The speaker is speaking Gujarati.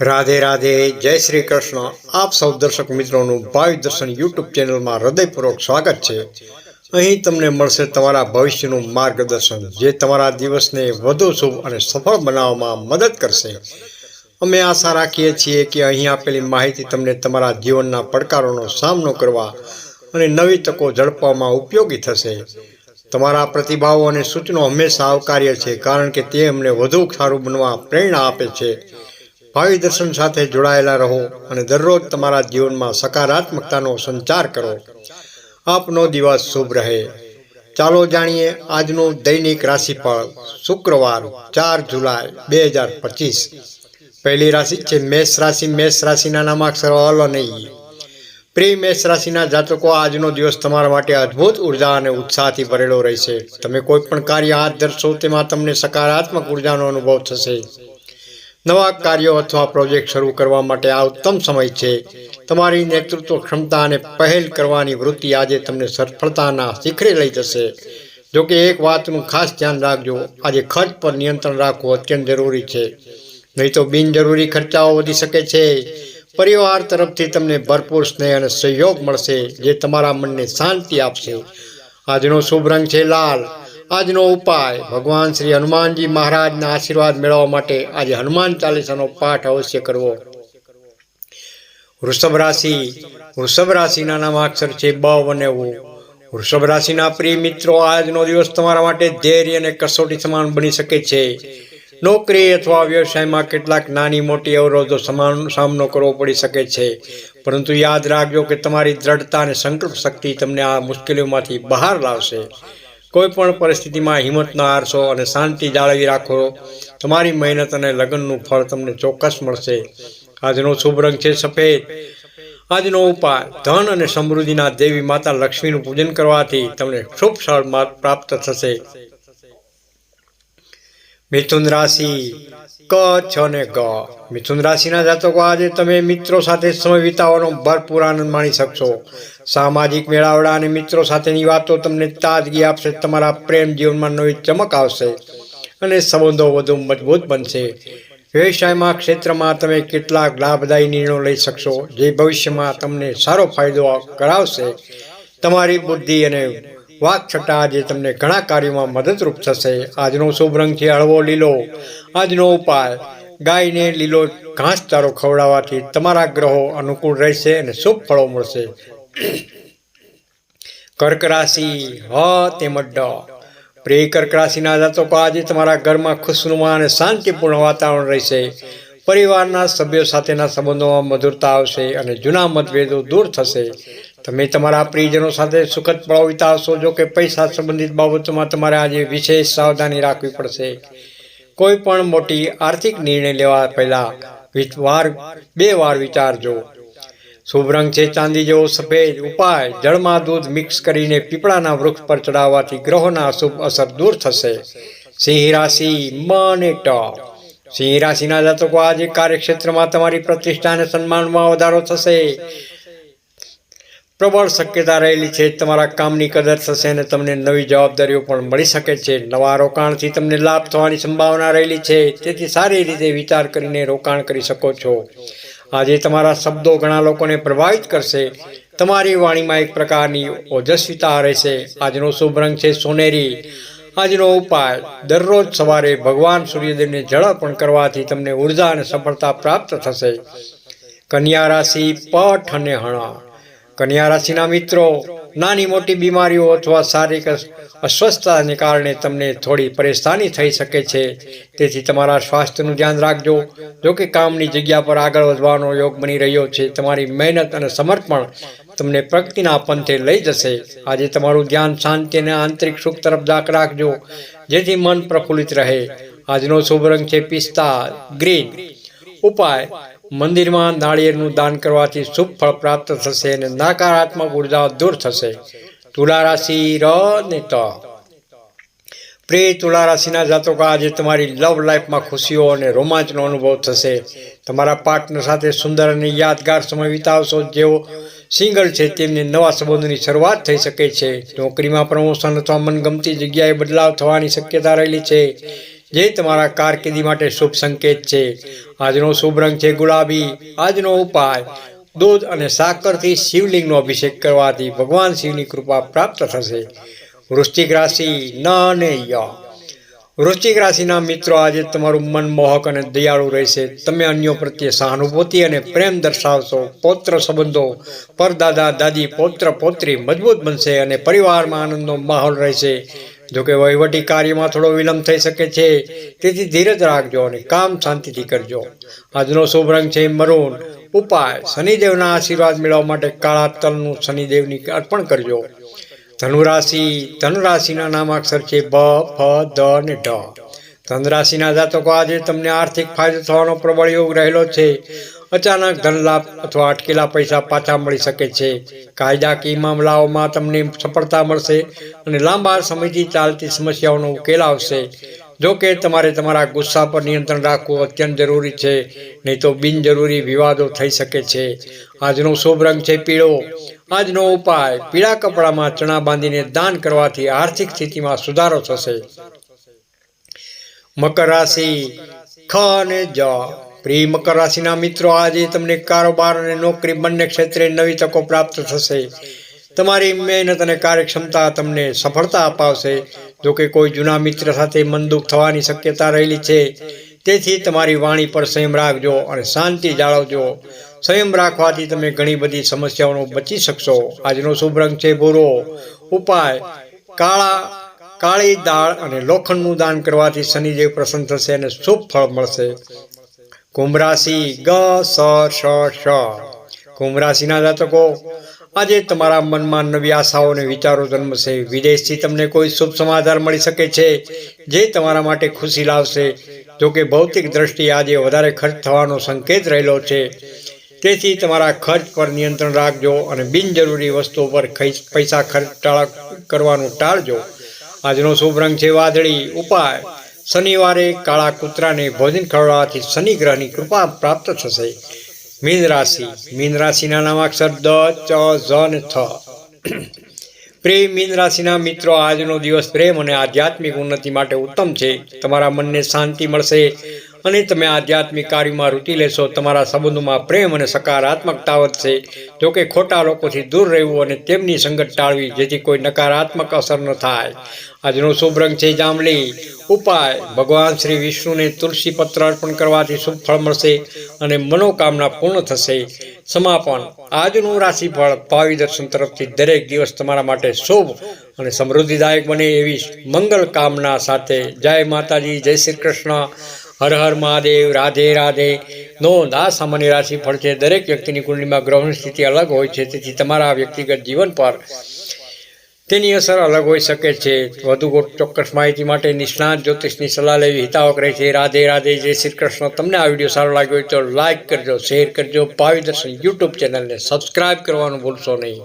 રાધે રાધે, જય શ્રી કૃષ્ણ. આપ સૌ દર્શક મિત્રોનું ભાવિ દર્શન યુટ્યુબ ચેનલમાં હૃદયપૂર્વક સ્વાગત છે. અહીં તમને મળશે તમારા ભવિષ્યનું માર્ગદર્શન, જે તમારા દિવસને વધુ શુભ અને સફળ બનાવવામાં મદદ કરશે. અમે આશા રાખીએ છીએ કે અહીં આપેલી માહિતી તમને તમારા જીવનના પડકારોનો સામનો કરવા અને નવી તકો ઝડપવામાં ઉપયોગી થશે. તમારા પ્રતિભાવો અને સૂચનો હંમેશા આવકાર્ય છે, કારણ કે તે અમને વધુ સારું બનવા પ્રેરણા આપે છે. ભાવિ દર્શન સાથે જોડાયેલા રહો અને દરરોજ તમારા જીવનમાં સકારાત્મકતાનો સંચાર કરો. આપનો દિવસ શુભ રહે. ચાલો જાણીએ આજનું દૈનિક રાશિફળ, શુક્રવાર, ચાર જુલાઈ, બે હજાર પચીસ. પહેલી રાશિ છે મેષ રાશિ. મેષ રાશિના નામાક્ષર અલ નહીં પ્રિય મેષ રાશિના જાતકો, આજનો દિવસ તમારા માટે અદ્ભુત ઊર્જા અને ઉત્સાહથી ભરેલો રહેશે. તમે કોઈ પણ કાર્ય હાથ ધરશો, તેમાં તમને સકારાત્મક ઉર્જાનો અનુભવ થશે. નવા કાર્યો અથવા પ્રોજેક્ટ શરૂ કરવા માટે આ ઉત્તમ સમય છે. તમારી નેતૃત્વ ક્ષમતા અને પહેલ કરવાની વૃત્તિ આજે તમને સફળતાના શિખરે લઈ જશે. જોકે એક વાતનું ખાસ ધ્યાન રાખજો, આજે ખર્ચ પર નિયંત્રણ રાખવું અત્યંત જરૂરી છે. નહીં તો બિનજરૂરી ખર્ચાઓ વધી શકે છે. પરિવાર તરફથી તમને ભરપૂર સ્નેહ અને સહયોગ મળશે, જે તમારા મનને શાંતિ આપશે. આજનો શુભ રંગ છે લાલ. આજનો ઉપાય. ભગવાન શ્રી હનુમાનજી મહારાજના આશીર્વાદ મેળવવા માટે આજે હનુમાન ચાલીસાનો પાઠ અવશ્ય કરવો. વૃષભ રાશિ. વૃષભ રાશિના નામાક્ષર છે બ અને ઉ. વૃષભ રાશિના પ્રિય મિત્રો, આજનો દિવસ તમારા માટે ધૈર્ય અને કસોટી સમાન બની શકે છે. નોકરી અથવા વ્યવસાયમાં કેટલાક નાની મોટી અવરોધો સમાન સામનો કરવો પડી શકે છે. પરંતુ યાદ રાખજો કે તમારી દ્રઢતા અને સંકલ્પ શક્તિ તમને આ મુશ્કેલીઓમાંથી બહાર લાવશે. કોઈ પણ પરિસ્થિતિમાં હિંમત ન હારશો અને શાંતિ જાળવી રાખો. તમારી મહેનત અને લગ્નનું ફળ તમને ચોક્કસ મળશે. આજનો શુભ રંગ છે સફેદ. આજનો ઉપાય ધન અને સમૃદ્ધિના દેવી માતા લક્ષ્મીનું પૂજન કરવાથી તમને શુભ ફળ પ્રાપ્ત થશે. મિથુન રાશિ, ક, છ ને ગ. મિથુન રાશિના જાતકો આજે તમે મિત્રો સાથે સમય વિતાવવાનો ભરપૂર આનંદ માણી શકશો. સામાજિક મેળાવડા અને મિત્રો સાથેની વાતો તમને તાજગી આપશે, તમારા પ્રેમ જીવનમાં નવી ચમક આવશે અને સંબંધો વધુ મજબૂત બનશે. વ્યવસાયમાં, ક્ષેત્રમાં તમે કેટલાક લાભદાયી નિર્ણયો લઈ શકશો, જે ભવિષ્યમાં તમને સારો ફાયદો કરાવશે. તમારી બુદ્ધિ અને વાકછટા આજે તમને ઘણા કાર્યોમાં મદદરૂપ થશે. આજનો શુભ રંગ છે હળવો લીલો, આજનો ઉપાય, ગાયને લીલો ઘાસચારો ખવડાવવાથી તમારા ગ્રહો અનુકૂળ રહેશે અને શુભ ફળો મળશે. કર્ક રાશિ હ તેમજ ડ. પ્રિય કર્ક રાશિના જાતકો આજે તમારા ઘરમાં ખુશનુમા અને શાંતિપૂર્ણ વાતાવરણ રહેશે. પરિવારના સભ્યો સાથેના સંબંધોમાં મધુરતા આવશે અને જૂના મતભેદો દૂર થશે. તમે તમારા પ્રિયજનો સાથે સુખદ પળો વિતાવશો, જો કે પૈસા સંબંધિત બાબતોમાં તમારે આજે વિશેષ સાવધાની રાખવી પડશે. કોઈ પણ મોટી આર્થિક નિર્ણય લેવા પહેલાં વાર, બે વાર વિચારજો. શુભ રંગ છે ચાંદી જેવો સફેદ ઉપાય. જળમાં દૂધ મિક્સ કરીને પીપળાના વૃક્ષ પર ચડાવવાથી ગ્રહોના અશુભ અસર દૂર થશે. સિંહ રાશિ મને ટ. સિંહ રાશિના જાતકો આજે કાર્યક્ષેત્રમાં તમારી પ્રતિષ્ઠા અને સન્માનમાં વધારો થશે. પ્રબળ શક્યતા રહેલી છે. તમારા કામની કદર થશે અને તમને નવી જવાબદારીઓ પણ મળી શકે છે. નવા રોકાણથી તમને લાભ થવાની સંભાવના રહેલી છે. તેથી સારી રીતે વિચાર કરીને રોકાણ કરી શકો છો. આજે તમારા શબ્દો ઘણા લોકોને પ્રભાવિત કરશે. તમારી વાણીમાં એક પ્રકારની ઓજસ્વીતા રહેશે. આજનો શુભ રંગ છે સોનેરી. આજનો ઉપાય, દરરોજ સવારે ભગવાન સૂર્યદેવને જળ અર્પણ કરવાથી તમને ઊર્જા અને સફળતા પ્રાપ્ત થશે. કન્યા રાશિ, પઠ અને હણા કન્યા રાશિના મિત્રો નાની મોટી બીમારીઓ અથવા શારીરિક અસ્વસ્થતાને કારણે તમને થોડી પરેશાની થઈ શકે છે. તેથી તમારા સ્વાસ્થ્યનું ધ્યાન રાખજો. જો કે કામની જગ્યા પર આગળ વધવાનો યોગ બની રહ્યો છે, તમારી મહેનત અને સમર્પણ તમને પ્રગતિના પંથે લઈ જશે. આજે તમારું ધ્યાન શાંતિ અને આંતરિક સુખ તરફ જાક રાખજો, જેથી મન પ્રફુલ્લિત રહે. આજનો શુભ રંગ છે પિસ્તા ગ્રીન. ઉપાય મંદિરમાં નાળિયેરનું દાન કરવાથી શુભ ફળ પ્રાપ્ત થશે અને નકારાત્મક ઊર્જા દૂર થશે. તુલા રાશિ ર ને ત પ્રિય તુલા રાશિના જાતકો, આજે તમારી લવ લાઈફમાં ખુશીઓ અને રોમાંચનો અનુભવ થશે. તમારા પાર્ટનર સાથે સુંદર અને યાદગાર સમય વિતાવશો. જેઓ સિંગલ છે, તેમને નવા સંબંધોની શરૂઆત થઈ શકે છે. નોકરીમાં પ્રમોશન અથવા મનગમતી જગ્યાએ બદલાવ થવાની શક્યતા રહેલી છે. જે તમારા કારકિર્દી માટે શુભ સંકેત છે. આજનો શુભ રંગ છે ગુલાબી. આજનો ઉપાય, દૂધ અને સાકરથી શિવલિંગનો અભિષેક કરવાથી ભગવાન શિવની કૃપા પ્રાપ્ત થશે. વૃશ્ચિક રાશિ, ન અને ય. વૃશ્ચિક રાશિના મિત્રો, આજે તમારું મન મોહક અને દયાળુ રહેશે. તમે અન્યો પ્રત્યે સહાનુભૂતિ અને પ્રેમ દર્શાવશો. પૌત્ર સંબંધો પરદાદા દાદી, પૌત્ર, પૌત્રી મજબૂત બનશે અને પરિવારમાં આનંદનો માહોલ રહેશે. જોકે વહીવટી કાર્યમાં થોડો વિલંબ થઈ શકે છે, તેથી ધીરજ રાખજો અને કામ શાંતિથી કરજો. આજનો શુભ રંગ છે મરૂન. ઉપાય, શનિદેવના આશીર્વાદ મેળવવા માટે કાળા તલનું શનિદેવની અર્પણ કરજો. ધનુરાશિ, ધનુરાશિના નામાક્ષર છે બ, ફ, દ અને ઢ. ધનરાશિના જાતકો આજે તમને આર્થિક ફાયદો થવાનો પ્રબળ યોગ રહેલો છે. અચાનક ધનલાભ અથવા અટકેલા પૈસા પાછા મળી શકે છે. કાયદાકીય મામલાઓમાં તમને સફળતા મળશે અને લાંબા સમયથી ચાલતી સમસ્યાઓનો ઉકેલ આવશે. જો કે તમારે તમારા ગુસ્સા પર નિયંત્રણ રાખવું અત્યંત જરૂરી છે, નહીં તો બિનજરૂરી વિવાદો થઈ શકે છે. આજનો શુભ રંગ છે પીળો. આજનો ઉપાય, પીળા કપડામાં ચણા બાંધીને દાન કરવાથી આર્થિક સ્થિતિમાં સુધારો થશે. મકર રાશિ. ખ અને જ. પ્રિય મકર રાશિના મિત્રો, આજે તમને કારોબાર અને નોકરી બંને ક્ષેત્રે નવી તકો પ્રાપ્ત થશે. તમારી મહેનત અને કાર્યક્ષમતા તમને સફળતા અપાવશે. જો કે કોઈ જૂના મિત્ર સાથે મનદુખ થવાની શક્યતા રહેલી છે, તેથી તમારી વાણી પર સંયમ રાખજો અને શાંતિ જાળવજો. સંયમ રાખવાથી તમે ઘણી બધી સમસ્યાઓનો બચી શકશો. આજનો શુભ રંગ છે ભૂરો. ઉપાય, કાળા કાળી દાળ અને લોખંડનું દાન કરવાથી શનિદેવ પ્રસન્ન થશે અને શુભ ફળ મળશે. કુંભ ગ, સ શ શ કુંભ રાશિના જાતકો, આજે તમારા મનમાં નવી આશાઓ અને વિચારો જન્મશે. વિદેશથી તમને કોઈ શુભ સમાચાર મળી શકે છે જે તમારા માટે ખુશી લાવશે. જો કે ભૌતિક દ્રષ્ટિએ આજે વધારે ખર્ચ થવાનો સંકેત રહેલો છે. તેથી તમારા ખર્ચ પર નિયંત્રણ રાખજો અને બિનજરૂરી વસ્તુઓ પર પૈસા ખર્ચ કરવાનું ટાળજો. આજનો શુભ રંગ છે વાદળી. ઉપાય. શનિવારે કાળા કૂતરાને ભોજન ખવડાવવાથી શનિ ગ્રહની કૃપા પ્રાપ્ત થશે. મીન રાશિ. મીન રાશિના નામાક્ષર દ, ચ, ઝ ને થ. પ્રેમ મીન રાશિના મિત્રો, આજનો દિવસ પ્રેમ અને આધ્યાત્મિક ઉન્નતિ માટે ઉત્તમ છે. તમારા મનને શાંતિ મળશે. અને તમે આધ્યાત્મિક કાર્યમાં રૂચિ લેશો, તમારા સંબંધોમાં પ્રેમ અને સકારાત્મકતા વધશે. જોકે ખોટા લોકોથી દૂર રહેવું અને તેમની સંગત ટાળવી, જેથી કોઈ નકારાત્મક અસર ન થાય. આજનો શુભ રંગ છે જાંબલી. ઉપાય, ભગવાન શ્રી વિષ્ણુને તુલસી પત્ર અર્પણ કરવાથી શુભ ફળ મળશે અને મનોકામના પૂર્ણ થશે. સમાપન. આજનું રાશિફળ ભાવિ દર્શન તરફથી દરેક દિવસ તમારા માટે શુભ અને સમૃદ્ધિદાયક બને એવી મંગલ કામના સાથે. જય માતાજી, જય શ્રી કૃષ્ણ. હર હર મહાદેવ, રાધે રાધે. નોંધ આ સામાન્ય રાશિફળ છે. દરેક વ્યક્તિની કુંડલીમાં ગ્રહની સ્થિતિ અલગ હોય છે. તેથી તમારા વ્યક્તિગત જીવન પર તેની અસર અલગ હોઈ શકે છે. વધુ ચોક્કસ માહિતી માટે નિષ્ણાત જ્યોતિષની સલાહ લેવી હિતાવક રહે છે રાધે રાધે. જય શ્રી કૃષ્ણ. તમને આ વીડિયો સારો લાગ્યો હોય તો લાઇક કરજો, શેર કરજો. ભાવિ દર્શન યુટ્યુબ ચેનલને સબસ્ક્રાઈબ કરવાનું ભૂલશો નહીં.